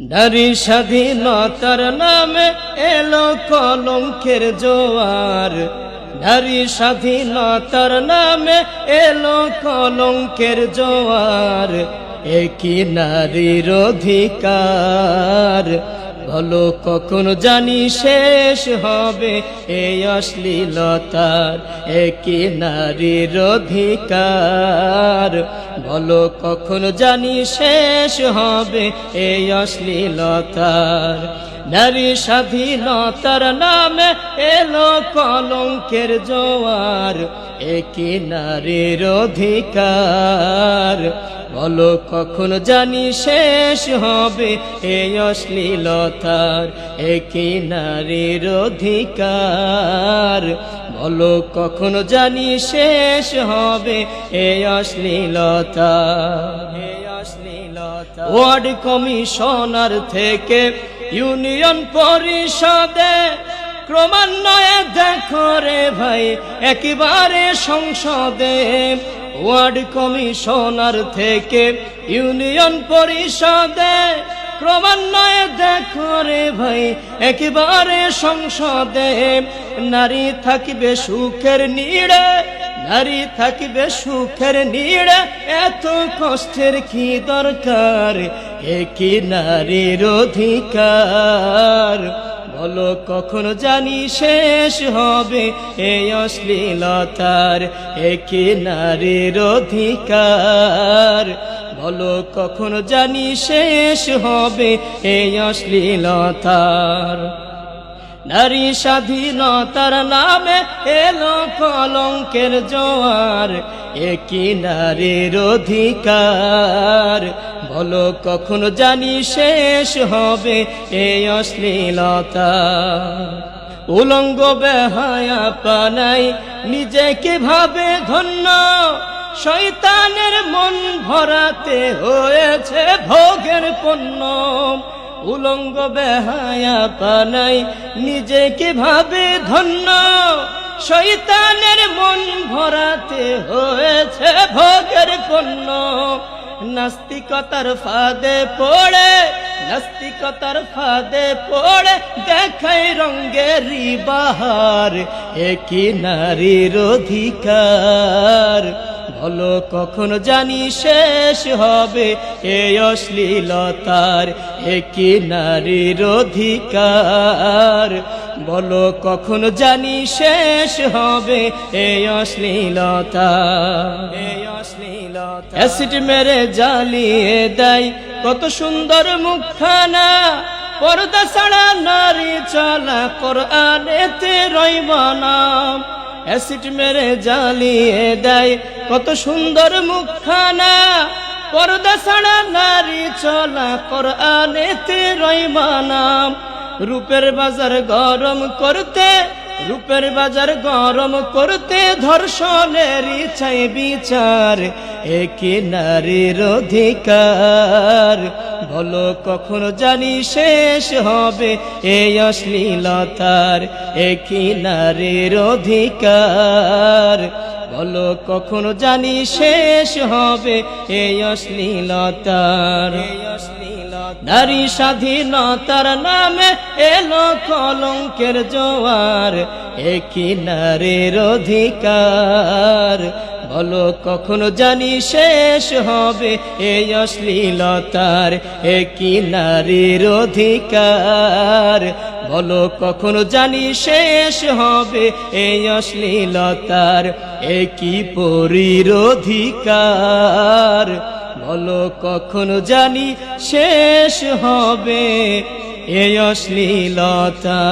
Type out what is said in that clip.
নারী স্বাধীনতার নামে এলো কলঙ্কের জোয়ার। নারী স্বাধীনতার নামে এলো কলঙ্কের জোয়ার। একই নারীর অধিকার। বলো কখন জানি শেষ হবে এই অশ্লীলতার একই নারীর অধিকার। বলো কখন জানি শেষ হবে এই অশ্লীলতার। নারী স্বাধীনতার নামে এলো কলঙ্কের জোয়ার। একই নারীর অধিকার। বলো, কখন জানি শেষ হবে এই অশ্লীলতার? একই নারীর অধিকার। বলো, কখন জানি শেষ হবে এই অশ্লীলতা ওয়ার্ড কমিশনার থেকে ইউনিয়ন পরিষদে ক্রমান্বয়ে দেখো রে ভাই, একেবারে সংসদে, ওয়ার্ড কমিশনার থেকে ইউনিয়ন পরিষদে। ক্রমান্বয়ে দেখো রে ভাই, একেবারে সংসদে। নারী থাকিবে সুখের নিড়ে, নারী থাকিবে সুখের নিড়ে। এত কষ্টের কি দরকার? একই নারীর অধিকার? বলো, কখন জানি শেষ হবে এই অশ্লীলতার একই নারীর অধিকার? বলো, কখন জানি শেষ হবে এই অশ্লীলতার? নারী স্বাধীনতার নামে এলো কলঙ্কের জোয়ার একই নারীর অধিকার। বলো কখন জানি শেষ হবে এই অশ্লীলতা। উলঙ্গ বেহায়া পানাই নিজেকে ভাবে ধন্য। শৈতানের মন ভরাতে হয়েছে ভোগের পণ্য। উলঙ্গ বেহায়া পানাই নিজেকে ভাবে ধন্য। শৈতানের মন ভরাতে হয়েছে ভোগের পণ্য। নাস্তিকতার ফাঁদে পড়ে, নাস্তিকতার ফাঁদে পড়ে, দেখাই রঙ্গেরি বাহার একই নারীর অধিকার? বলো কখন জানি শেষ হবে এই অশ্লীলতার একই নারীর অধিকার? বলো কখন জানি শেষ হবে এই অশ্লীলতা। এই অশ্লীলতা। অ্যাসিড মেরে জ্বালিয়ে দেয় কত সুন্দর মুখখানা। পর্দা ছাড়া নারী চলা কোরআনেতে রইব না। অ্যাসিড মেরে জ্বালিয়ে দেয় কত সুন্দর মুখখানা। পর্দা ছাড়া নারী চলা কোরআনেতে রইমানাম রূপের বাজার গরম করতে, রূপের বাজার গরম করতে ধর্ষণের চাই বিচার একে নারীর অধিকার। বলো কখন জানি শেষ হবে এই অশ্লীলতার একই নারীর অধিকার। বলো, কখন জানি শেষ হবে এই অশ্লীলতার। নারী স্বাধীনতার নামে এলো কলঙ্কের জোয়ার একই নারীর অধিকার। বলো, কখনো জানি শেষ হবে এই অশ্লীলতার একই নারীর অধিকার। বলো, কখনো জানি শেষ হবে এই অশ্লীলতার একই পরিরোধিকার? বলো, কখনো জানি শেষ হবে এই অশ্লীলতা?